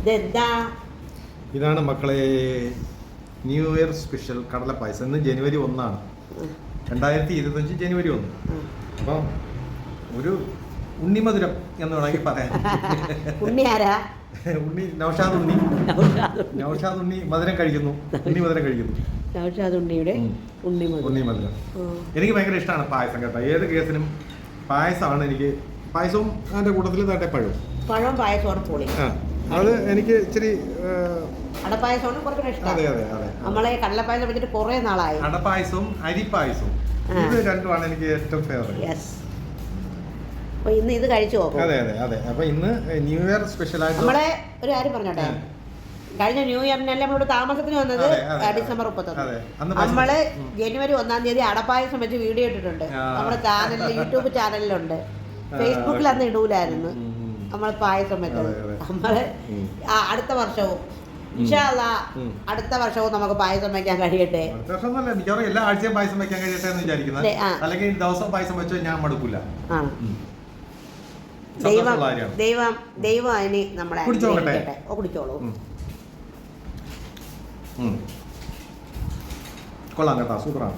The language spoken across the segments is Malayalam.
ഇതെന്താ ഇതാണ് മക്കളെ ന്യൂ ഇയർ സ്പെഷ്യൽ കടല പായസം. ഇന്ന് ജനുവരി ഒന്നാണ്. രണ്ടായിരത്തി ഇരുപത്തഞ്ച് ജനുവരി ഒന്ന്. അപ്പം ഒരു ഉണ്ണിമധുരം എന്ന് വേണമെങ്കിൽ പറയാം. ഉണ്ണി ആരാ? ഉണ്ണി നൗഷാദ് ഉണ്ണി. നൗഷാദ് ഉണ്ണി. മധുരം കഴിക്കുന്നു. ഉണ്ണി മധുരം കഴിക്കുന്നു. നൗഷാദ് ഉണ്ണിയുടെ. ഉണ്ണി മധുരം. എനിക്ക് ഭയങ്കര ഇഷ്ടമാണ് പായസം കേട്ടോ. ഏത് കേസിനും പായസമാണ് എനിക്ക്. പായസവും അതിന്റെ കൂട്ടത്തിൽ തട്ടെ പഴവും. പഴം പായസം പൊളി. ആ. അത് എനിക്ക് ഇച്ചിരി അടപ്പായസമാണ് കുറച്ചുകൂടെ ഇഷ്ടം. അതെ അതെ അതെ. നമ്മളെ കടലപ്പായസം വെച്ചിട്ട് കുറേ നാളായി. അടപ്പായസവും അരിപ്പായസവും. ഇത് രണ്ടുമാണ് എനിക്ക് ഏറ്റവും ഫേവറേറ്റ് യെസ് അപ്പൊ ഇന്ന് ഇത് കഴിച്ചു നോക്കും. അതെ അതെ അതെ. അപ്പൊ ഇന്ന് ന്യൂ ഇയർ സ്പെഷ്യൽ ആയിട്ട് നമ്മളെ ഒരു കാര്യം പറഞ്ഞോട്ടെ? കഴിഞ്ഞ ന്യൂ ഇയറിനല്ലേ നമ്മളോട് താമസത്തിന് വന്നത്. ഡിസംബർ മുപ്പത്തൊന്ന്. അതെ. അന്ന് പായസം നമ്മൾ. ജനുവരി ഒന്നാം തീയതി അടപ്പായസം വെച്ച് വീഡിയോ ഇട്ടിട്ടുണ്ട്. നമ്മുടെ ചാനലിൽ യൂട്യൂബ് ചാനലിലുണ്ട് ഫേസ്ബുക്കിൽ അന്ന് ഇടൂലായിരുന്നു. നമ്മൾ പായസം വെക്കുന്നത്. നമ്മൾ അടുത്ത വർഷവും. അടുത്ത വർഷവും നമുക്ക് പായസം വെക്കാൻ കഴിയട്ടെ. എല്ലാ ആഴ്ചയും പായസം വെക്കാൻ കഴിയട്ടെ എന്ന് വിചാരിക്കുന്നത്. അല്ലെങ്കിൽ ദിവസം പായസം വെച്ചോ ഞാൻ മടുക്കില്ല ദൈവം ദൈവം ദൈവം അതിന് നമ്മളെ കുടിച്ചോളൂ. കൊള്ളാം കേട്ടോ സൂപ്പറാണ്.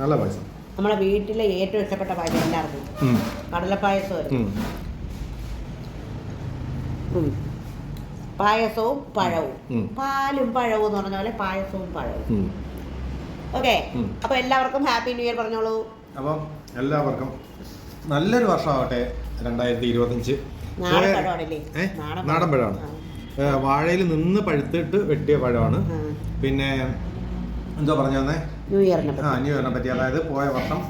നല്ല പായസം. നമ്മുടെ വീട്ടിലെ ഏറ്റവും ഇഷ്ടപ്പെട്ട പായസം എല്ലാവർക്കും. കടലപ്പായസം കടലപ്പായസമായിരുന്നു. പായസവും പഴവും. പാലും പഴവും എന്ന് പറഞ്ഞ പോലെ പായസവും പഴവും. ഓക്കെ. അപ്പൊ എല്ലാവർക്കും ഹാപ്പി ന്യൂ ഇയർ പറഞ്ഞോളൂ. അപ്പം എല്ലാവർക്കും നല്ലൊരു വർഷമാവട്ടെ രണ്ടായിരത്തി ഇരുപത്തഞ്ച് നാടൻ പഴമാണ്. വാഴയിൽ നിന്ന് പഴുത്തിട്ട് വെട്ടിയ പഴമാണ്. പിന്നെ എന്തോ പറഞ്ഞു തന്നെ ന്യൂ ഇയറിനെ ആ ന്യൂ ഇയറിനെ പറ്റി. അതായത് പോയ വർഷം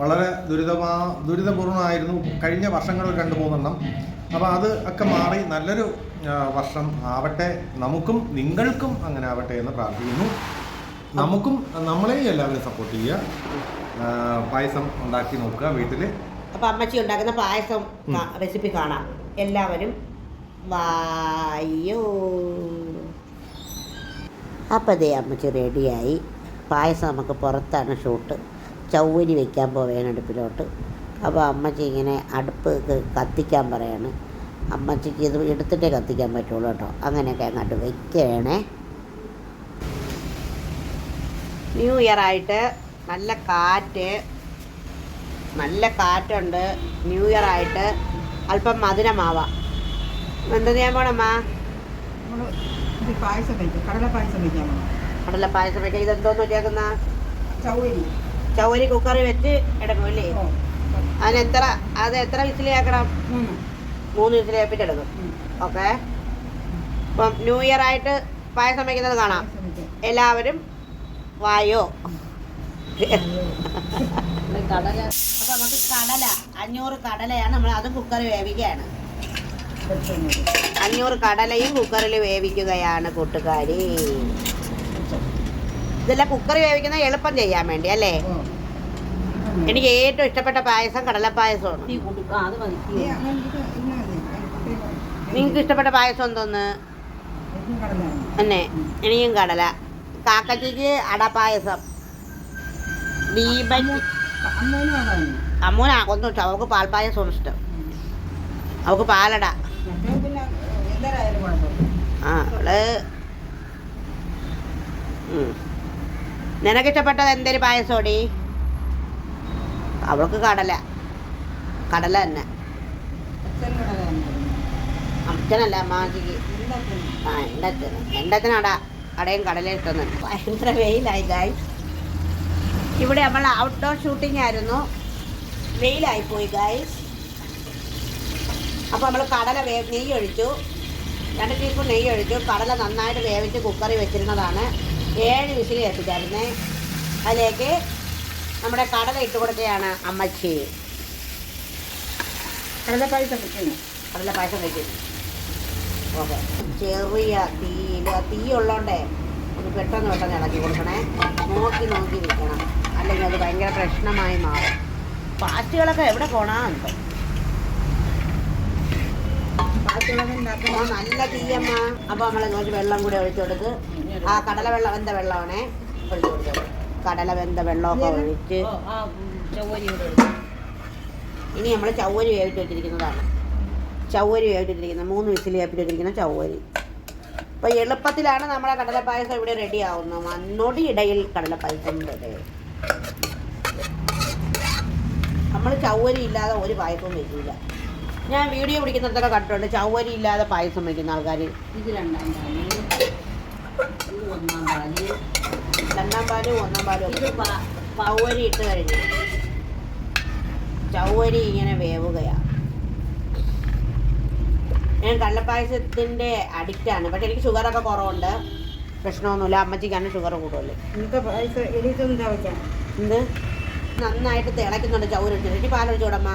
വളരെ ദുരിതമാ ദുരിതപൂർണമായിരുന്നു കഴിഞ്ഞ വർഷങ്ങളിൽ കണ്ടുപോകുന്നെണ്ണം മൂന്നെണ്ണം അപ്പോൾ അത് ഒക്കെ മാറി നല്ലൊരു വർഷം ആവട്ടെ. നമുക്കും നിങ്ങൾക്കും അങ്ങനെ ആവട്ടെ എന്ന് പ്രാർത്ഥിക്കുന്നു. നമുക്കും നമ്മളെയും എല്ലാവരും സപ്പോർട്ട് ചെയ്യുക. പായസം ഉണ്ടാക്കി നോക്കുക വീട്ടിൽ അപ്പൊ അമ്മച്ചി ഉണ്ടാക്കുന്ന പായസം റെസിപ്പി കാണാം. എല്ലാവരും വായോ. അപ്പം അതേ അമ്മച്ചി റെഡിയായി പായസം നമുക്ക് പുറത്താണ് ഷൂട്ട്. ചൗവരി വയ്ക്കാൻ പോവുകയാണ് അടുപ്പിലോട്ട്. അപ്പോൾ അമ്മച്ചി ഇങ്ങനെ അടുപ്പ് കത്തിക്കാൻ പറയാണ്. അമ്മച്ചിക്ക് ഇത് എടുത്തിട്ടേ കത്തിക്കാൻ പറ്റുള്ളൂ കേട്ടോ. അങ്ങനെയൊക്കെ അങ്ങോട്ട് വയ്ക്കുകയാണേ ന്യൂ ഇയർ ആയിട്ട് നല്ല കാറ്റ് നല്ല കാറ്റുണ്ട്. ന്യൂ ഇയർ ആയിട്ട് അല്പം മധുരമാവാം. എന്താ ചെയ്യാൻ പോണമ്മാ? പായസം വയ്ക്കും കടല പായസം വയ്ക്കാൻ പോണം. കടല ഇതെന്തോന്ന് വെച്ചേക്കുന്ന? ചൗരി ചവരി കുക്കറി വെച്ച് എടുക്കും അല്ലേ? ഓ. അതിന് എത്ര അത് എത്ര വിസിലാക്കണം? മൂന്ന്. ഉം. ഓക്കെ. അപ്പം ന്യൂ ഇയർ ആയിട്ട് പായസം വയ്ക്കുന്നത് കാണാം. എല്ലാവരും വായോ. കടല അപ്പൊ നമുക്ക് കടല അഞ്ഞൂറ് കടലയാണ് നമ്മൾ അത് കുക്കറിൽ വേവിക്കുകയാണ്. അഞ്ഞൂറ് കടലയും കുക്കറിൽ വേവിക്കുകയാണ് കൂട്ടുകാരി. ഇതെല്ലാം കുക്കറിൽ വേവിക്കുന്ന എളുപ്പം ചെയ്യാൻ വേണ്ടി അല്ലേ. എനിക്ക് ഏറ്റവും ഇഷ്ടപ്പെട്ട പായസം കടലപ്പായസമാണ്. നിങ്ങൾക്ക് ഇഷ്ടപ്പെട്ട പായസം എന്തോന്ന്? തന്നെ. എനിക്കും കടല. കാക്കച്ചിക്ക് അടപ്പായസം ദീപൻ അമ്മേനും ഒന്നും ഇഷ്ടം. അവൾക്ക് പാൽപ്പായസമാണ് ഇഷ്ടം. അവൾക്ക് പാലട. ആ അവൾ. നിനക്കിഷ്ടപ്പെട്ടത് എന്തൊരു പായസോടി അവൾക്ക് കടല. കടല തന്നെ. അച്ഛനല്ല അമ്മാജിക്ക്. ആ എന്റെ അച്ഛൻ എന്റെ അച്ഛനട അടയും കടലയും ഇട്ടുന്നുണ്ട് ഭയങ്കര വെയിലായി ഗായ്സ് ഇവിടെ നമ്മൾ ഔട്ട്ഡോർ ഷൂട്ടിംഗ് ആയിരുന്നു. വെയിലായി പോയി ഗായ്സ് അപ്പോൾ നമ്മൾ കടല വേ നെയ്യ് ഒഴിച്ചു. രണ്ട് ടീസ്പൂൺ നെയ്യ് ഒഴിച്ചു. കടല നന്നായിട്ട് വേവിച്ച് കുക്കറി വെച്ചിരുന്നതാണ്. ഏഴ് വിസിലി എത്തിച്ചായിരുന്നേ അതിലേക്ക് നമ്മുടെ കടല ഇട്ട് കൊടുക്കുകയാണ് അമ്മച്ചി. കടല പായസം വെക്കണം. കടല പായസം വയ്ക്കും ഓക്കെ. ചെറിയ തീയിൽ തീ ഉള്ളോണ്ടേ ഒന്ന് പെട്ടെന്ന് പെട്ടെന്ന് ഇളക്കി കൊടുക്കണേ. നോക്കി നോക്കി വെക്കണം അല്ലെങ്കിൽ അത് ഭയങ്കര പ്രശ്നമായി മാറും. പാറ്റുകളൊക്കെ എവിടെ അപ്പോൾ നല്ല തീയമ്മ. അപ്പോൾ നമ്മളെ നോക്കി വെള്ളം കൂടി ഒഴിച്ചു കൊടുത്ത് ആ കടല വെള്ളം എന്താ വെള്ളമാണേ? ഒഴിച്ചു കൊടുത്തത് കടല വെന്ത വെള്ളമൊക്കെ ഒഴിച്ച് ഇനി നമ്മൾ ചവ്വരി വേവിച്ച് വെച്ചിരിക്കുന്നതാണ്. ചവ്വരി വേവിച്ചിട്ടിരിക്കുന്നത് മൂന്ന് വിസിൽ വേവിച്ചിട്ടിരിക്കുന്ന ചവ്വരി. അപ്പോൾ എളുപ്പത്തിലാണ് നമ്മുടെ കടലപ്പായസം ഇവിടെ റെഡി ആവുന്നത്. മണ്ണൊടിയിടയിൽ ഇടയിൽ കടലപ്പായസം റെഡി നമ്മൾ ചവ്വരി ഇല്ലാതെ ഒരു പായസവും വെക്കില്ല ഞാൻ വീഡിയോ പിടിക്കുന്നിടത്തൊക്കെ കണ്ടിട്ടുണ്ട്. ചവ്വരി ഇല്ലാതെ പായസം വെക്കുന്ന ആൾക്കാർ ഇത് രണ്ടാം പാൽ ഇത് ഒന്നാം പാൽ രണ്ടാം പാലും ഒന്നാം പാലും ഇത് ഒക്കെ പ- ചൗവരി ഇട്ട് കഴിഞ്ഞു. ചവരി ഇങ്ങനെ വേവുകയാണ് ഞാൻ കള്ളപ്പായസത്തിന്റെ അഡിക്റ്റാണ്. പക്ഷെ എനിക്ക് ഷുഗറൊക്കെ കുറവുണ്ട്. പ്രശ്നമൊന്നുമില്ല. അമ്മച്ചിക്കാണ് ഷുഗർ കൂടുതൽ ചവയ്ക്കാം എന്ത്? നന്നായിട്ട് തിളയ്ക്കുന്നുണ്ട് ചൗരൊഴിച്ചിട്ട് ഇനി പാലൊഴിച്ചു വിടമ്മ.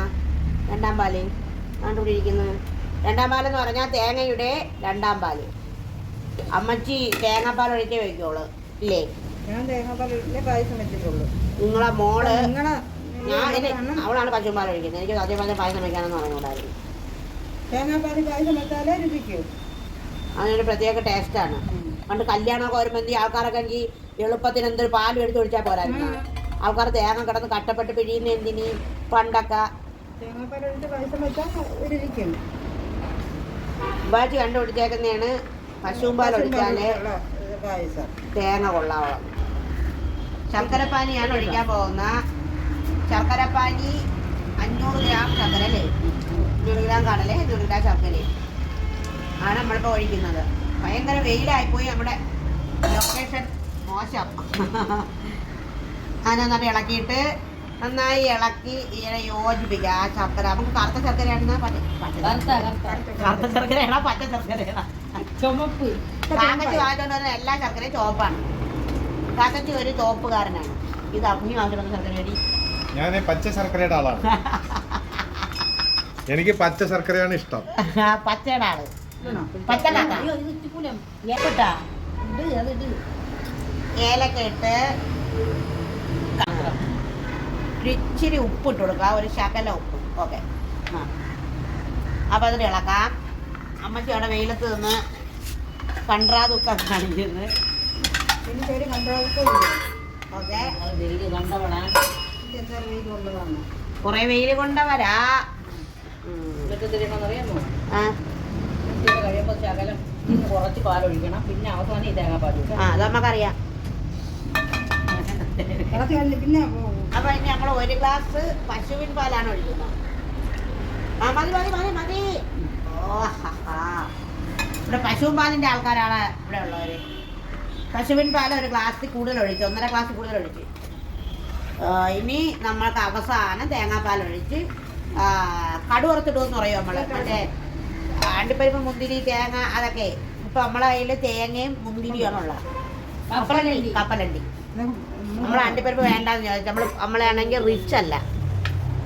രണ്ടാം പാൽ. കണ്ടുപിടിക്കുന്നത് രണ്ടാം പാലെന്ന് പറഞ്ഞാൽ തേങ്ങയുടെ രണ്ടാം പാൽ. അമ്മച്ചി തേങ്ങാപ്പാൽ ഒഴിച്ചേ വയ്ക്കുള്ളൂ. ഇല്ലേ? ഞാൻ തേങ്ങാപ്പാലിലെ പായസം വെച്ചിട്ടുള്ളൂ നിങ്ങളെ മോൾ നിങ്ങളെ ഞാൻ അവളാണ് പശുപാൽ കഴിക്കുന്നത്. എനിക്ക് അതേപോലെ പായസം വയ്ക്കാനെന്ന് പറഞ്ഞുകൂടായിരുന്നു തേങ്ങാപ്പാൽ പായസം വെച്ചാലേ രുചിക്കൂ. അതിനൊരു പ്രത്യേക ടേസ്റ്റാണ് പണ്ട് കല്യാണമൊക്കെ വരുമ്പോൾ എന്ത്? ആൾക്കാരൊക്കെ എനിക്ക് എളുപ്പത്തിന് എന്തൊരു പാൽ എടുത്ത് ഒഴിച്ചാൽ പോരായിരുന്നു. ആൾക്കാർ തേങ്ങ കിടന്ന് കട്ടപ്പെട്ട് പിഴിയുന്ന എന്തിനി? പണ്ടൊക്കെ. ബാച്ച് കണ്ടുപിടിച്ചേക്കുന്നതാണ് പശുവും പാൽ ഒഴിച്ചാലേ തേങ്ങ കൊള്ളാവളം ശർക്കരപ്പാനിയാണ് ഒഴിക്കാൻ പോകുന്ന. ശർക്കരപ്പാനി അഞ്ഞൂറ് ഗ്രാം ശർക്കര അല്ലേ അഞ്ഞൂറ് ഗ്രാം കടല അഞ്ഞൂറ് ഗ്രാം ശർക്കര ആണ് നമ്മളിപ്പോൾ ഒഴിക്കുന്നത്. ഭയങ്കര വെയിലായിപ്പോയി നമ്മുടെ ലൊക്കേഷൻ മോശം. അതിനൊന്നിട്ട് ഇളക്കിയിട്ട് നന്നായി ഇളക്കി ഇങ്ങനെ യോജിപ്പിക്കുക ആ ശർക്കര. നമുക്ക് കറുത്ത ശർക്കരയാണ് പച്ച കറുത്ത ശർക്കരയാണോ പച്ച ശർക്കരയാണോ. ചുമപ്പ്. കാക്കച്ചി വാങ്ങിച്ചുകൊണ്ട് എല്ലാ ശർക്കരയും ചുവപ്പാണ്. കാക്കച്ചി ഒരു തോപ്പുകാരനാണ്. ഇത് അഗ്നി വാങ്ങിച്ചുകൊണ്ട് ശർക്കരയടി. ഞാൻ പച്ച ശർക്കരയുടെ ആളാണ്. എനിക്ക് പച്ച ശർക്കരയാണ് ഇഷ്ടം. പച്ചയുടെ ആൾ. പച്ച കാക്ക. അയ്യോ ഇത് ഇത്തിക്കൂലം ഏപ്പിട്ടാ ഇത് അത് ഇത്. ഏലക്ക ഇട്ട് ഇച്ചിരി ഉപ്പ് ഇട്ട് കൊടുക്കുക ഒരു ശകല ഉപ്പ്. ഓക്കെ. ആ. അപ്പം അതിന് ഇളക്കാം അമ്മച്ചി അവിടെ വെയിലത്ത് നിന്ന് കണ്ട്രാതുക്കം കാണിക്കുന്നത്. ഇനി ശരി കണ്ടാൽക്കും ഓക്കെ. കുറേ വെയിൽ കൊണ്ടവരാ. അറിയാമോ? ആ. കഴിയുമ്പോൾ ശകലം കുറച്ച് പാലൊഴിക്കണം. പിന്നെ അവസാനം ഈ തേങ്ങാപ്പാൽ. ആ അത് നമുക്കറിയാം. പിന്നെ അപ്പൊ ഇനി നമ്മൾ ഒരു ഗ്ലാസ് പശുവിൻ പാലാണ് ഒഴിക്കുന്നത്. ആ മതി മതി മതി മതി. ഓ. ഇവിടെ പശുവിൻ പാലിന്റെ ആൾക്കാരാണ് ഇവിടെ ഉള്ളവര്. പശുവിൻ പാല ഒരു ഗ്ലാസ്സിൽ കൂടുതൽ ഒഴിച്ച് ഒന്നര ഗ്ലാസ് കൂടുതൽ ഒഴിച്ച്. ഇനി നമ്മൾക്ക് അവസാനം തേങ്ങാപ്പാൽ ഒഴിച്ച് എന്ന് പറയും നമ്മൾ. മറ്റേ അണ്ടിപ്പരിപ്പ് മുന്തിരി തേങ്ങ അതൊക്കെ. ഇപ്പൊ നമ്മളെ കയ്യിൽ തേങ്ങയും മുന്തിരിയാണുള്ളത് കപ്പലണ്ടി. കപ്പലണ്ടി. നമ്മൾ അണ്ടിപ്പരിപ്പ് വേണ്ടെന്ന് ചോദിച്ചാൽ നമ്മൾ നമ്മളാണെങ്കിൽ റിച്ച് അല്ല.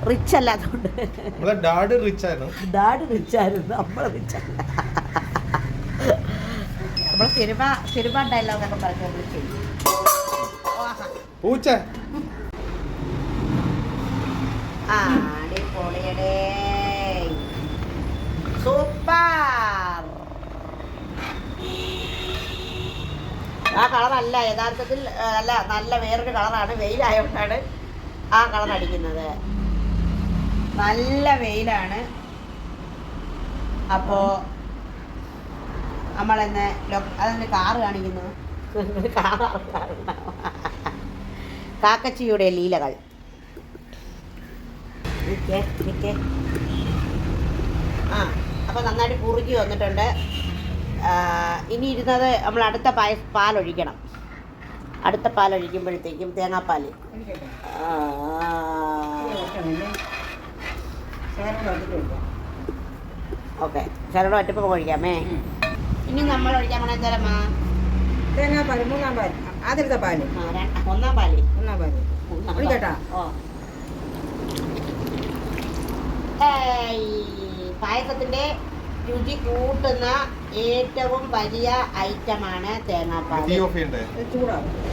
റിച്ച് അല്ലാത്തതുകൊണ്ട് നമ്മളെ ഡാഡ് റിച്ച് ആയിരുന്നു. ഡാഡ് റിച്ച് ആയിരുന്നു. നമ്മൾ റിച്ച് അല്ല. സിനിമ സിനിമ ഡയലോഗൊക്കെ പറഞ്ഞു ചെയ്യും. ഓഹാ. പൂച്ച സൂപ്പർ. ആ കളറല്ല യഥാർത്ഥത്തിൽ അല്ല നല്ല വേറൊരു കളറാണ് വെയിലായതുകൊണ്ടാണ് ആ കളർ അടിക്കുന്നത്. നല്ല വെയിലാണ്. അപ്പോൾ നമ്മളെന്ന് അതെന്നെ കാറ് കാണിക്കുന്നു? കാറ് കാക്കച്ചിയുടെ ലീലകൾ. ആ അപ്പോൾ നന്നായിട്ട് കുറുകി വന്നിട്ടുണ്ട്. ഇനി ഇരുന്നത് നമ്മൾ അടുത്ത പായ പാലൊഴിക്കണം. അടുത്ത പാലൊഴിക്കുമ്പോഴത്തേക്കും തേങ്ങാപ്പാൽ ഓക്കെ. ശരോട് ഒറ്റപ്പം ഒഴിക്കാമേ? ഇനി നമ്മൾ ഒഴിക്കാൻ പോണ തരമാ തേങ്ങാപ്പാൽ മൂന്നാം പാൽ ആദ്യത്തെ പാൽ. ഒന്നാം പാൽ. ഒന്നാം പാൽ. ഒഴിക്കട്ടാ? പായസത്തിന്റെ രുചി കൂട്ടുന്ന ഏറ്റവും വലിയ ഐറ്റമാണ് തീ തേങ്ങാപ്പാൽ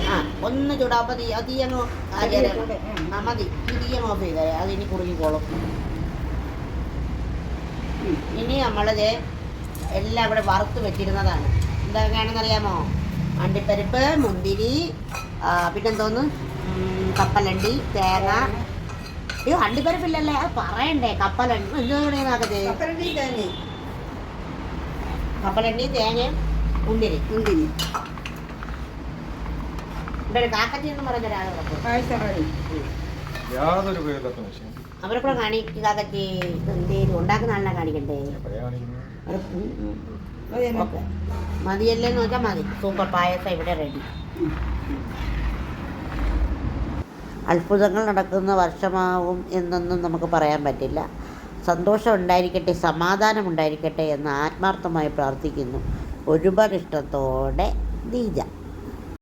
ആ ഒന്ന് ചൂടാവുമ്പോ തീ അത് തീയങ്ങ് ചെറിയ ചൂട്, ഉം. ആ മതി. ഈ തീയങ്ങ് ഓഫ് ചെയ്തേ അത് ഇനി കുറുകിക്കോളും. ഇനി നമ്മളിത് എല്ലാം ഇവിടെ വറുത്ത് വെച്ചിരുന്നതാണ്. എന്താ അറിയാമോ അണ്ടിപ്പരിപ്പ് മുന്തിരി പിന്നെന്തോന്ന്? കപ്പലണ്ടി തേങ്ങ. അയ്യോ അണ്ടിപ്പരിപ്പില്ലല്ലേ അത് പറയണ്ടേ കപ്പലണ്ടി. എന്തോ നോക്കട്ടെ കപ്പലണ്ടി തേങ്ങ മുന്തിരി. മുന്തിരി. ഇവിടെ എന്ന് പറഞ്ഞ യാതൊരു അവരെ കൂടെ കാണിക്കാതെ ഉണ്ടാക്കുന്ന ആളിനെ കാണിക്കണ്ടേ? മതിയല്ലേന്ന് വെച്ചാൽ മതി. സൂപ്പർ പായസം ഇവിടെ റെഡി അത്ഭുതങ്ങൾ നടക്കുന്ന വർഷമാവും എന്നൊന്നും നമുക്ക് പറയാൻ പറ്റില്ല. സന്തോഷം ഉണ്ടായിരിക്കട്ടെ സമാധാനം ഉണ്ടായിരിക്കട്ടെ എന്ന് ആത്മാർത്ഥമായി പ്രാർത്ഥിക്കുന്നു. ഒരുപാട് ഇഷ്ടത്തോടെ ദീജ.